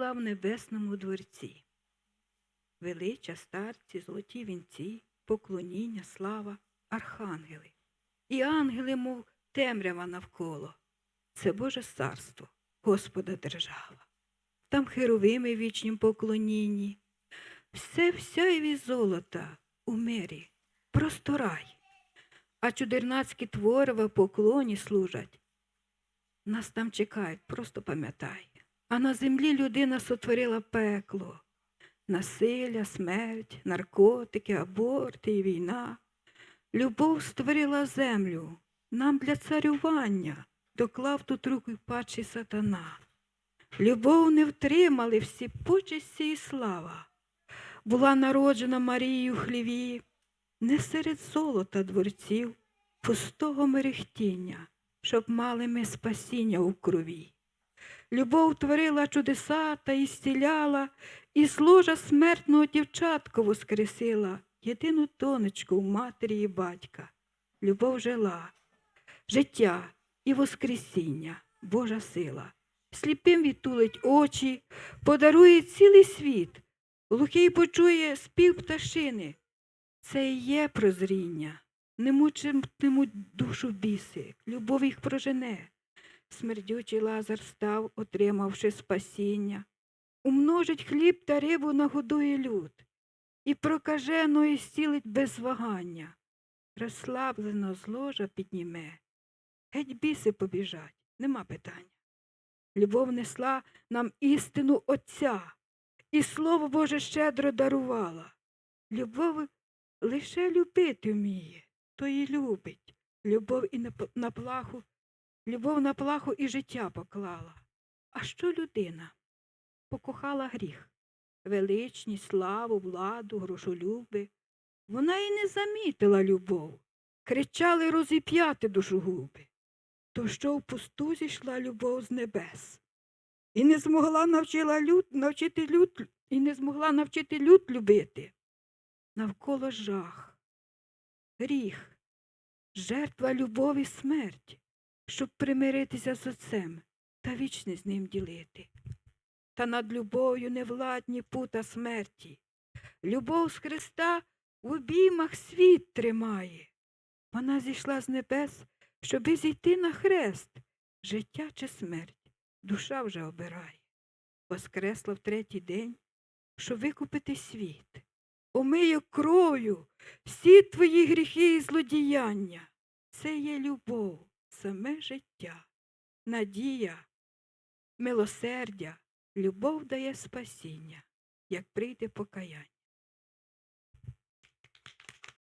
жила в небесному дворці. Велича, старці, золоті вінці, поклоніння, слава, архангели. І ангели, мов темрява навколо. Це Боже царство, Господа держава. Там херовими вічнім поклонінні. Все в сяйві золота у мирі, просто рай. А чудернацькі твори в поклоні служать. Нас там чекають, просто пам'ятай. А на землі людина сотворила пекло. Насилля, смерть, наркотики, аборти і війна. Любов створила землю, нам для царювання доклав тут руку й паче сатана. Любов не втримали всі почесті і слава. Була народжена Марією хліві, не серед золота дворців, пустого мерехтіння, щоб мали ми спасіння у крові. Любов творила чудеса та і зціляла, і з ложа смертного дівчатку воскресила, єдину донечку в матері і батька. Любов жила, життя і воскресіння, Божа сила. Сліпим відтулить очі, подарує цілий світ, глухий почує спів пташини. Це і є прозріння, не мучитимуть душу біси, любов їх прожене. Смердючий лазар став, отримавши спасіння. Умножить хліб та рибу нагодує люд, і прокаженої зцілить без вагання. Розслаблено з ложа підніме. Геть біси побіжать, нема питання. Любов несла нам істину Отця, і Слово Боже щедро дарувала. Любов лише любити вміє, то і любить. Любов і на плаху, любов на плаху і життя поклала. А що людина? Покохала гріх, величність, славу, владу, грошолюби. Вона і не замітила любов. Кричали розіп'яти душогуби. То що в пусту зійшла любов з небес. І не змогла навчила люд, навчити люд, і не змогла навчити люд любити. Навколо жах, гріх, жертва любові смерть, щоб примиритися з отцем та вічне з ним ділити. Та над любов'ю невладні пута смерті. Любов з Христа в обіймах світ тримає. Вона зійшла з небес, щоби зійти на хрест. Життя чи смерть, душа вже обирає. Воскресла в третій день, щоб викупити світ. Омию кров'ю всі твої гріхи і злодіяння. Це є любов, саме життя, надія, милосердя, любов дає спасіння, як прийде покаяння.